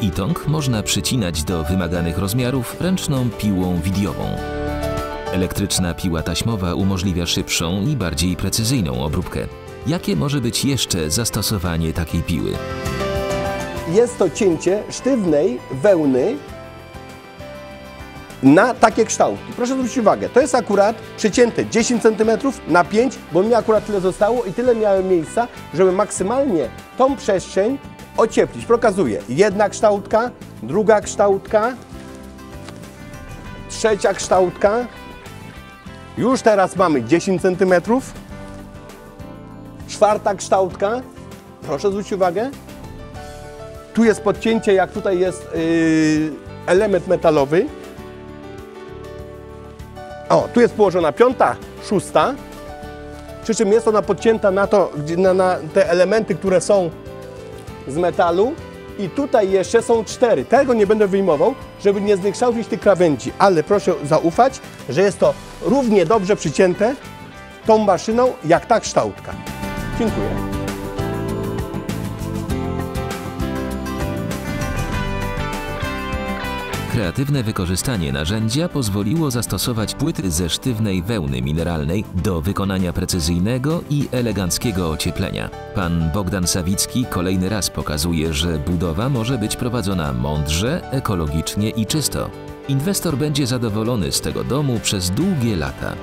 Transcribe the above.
Bitong można przycinać do wymaganych rozmiarów ręczną piłą widiową. Elektryczna piła taśmowa umożliwia szybszą i bardziej precyzyjną obróbkę. Jakie może być jeszcze zastosowanie takiej piły? Jest to cięcie sztywnej wełny na takie kształty. Proszę zwrócić uwagę, to jest akurat przycięte 10 cm na 5, bo mi akurat tyle zostało i tyle miałem miejsca, żeby maksymalnie tą przestrzeń ocieplić. Pokazuję jedna kształtka, druga kształtka, trzecia kształtka. Już teraz mamy 10 cm. Czwarta kształtka. Proszę zwrócić uwagę. Tu jest podcięcie, jak tutaj jest yy, element metalowy. O, tu jest położona piąta, szósta. Przy czym jest ona podcięta na, to, na, na te elementy, które są z metalu. I tutaj jeszcze są cztery. Tego nie będę wyjmował, żeby nie zniekształcić tych krawędzi. Ale proszę zaufać, że jest to równie dobrze przycięte tą maszyną, jak ta kształtka. Dziękuję. Kreatywne wykorzystanie narzędzia pozwoliło zastosować płyty ze sztywnej wełny mineralnej do wykonania precyzyjnego i eleganckiego ocieplenia. Pan Bogdan Sawicki kolejny raz pokazuje, że budowa może być prowadzona mądrze, ekologicznie i czysto. Inwestor będzie zadowolony z tego domu przez długie lata.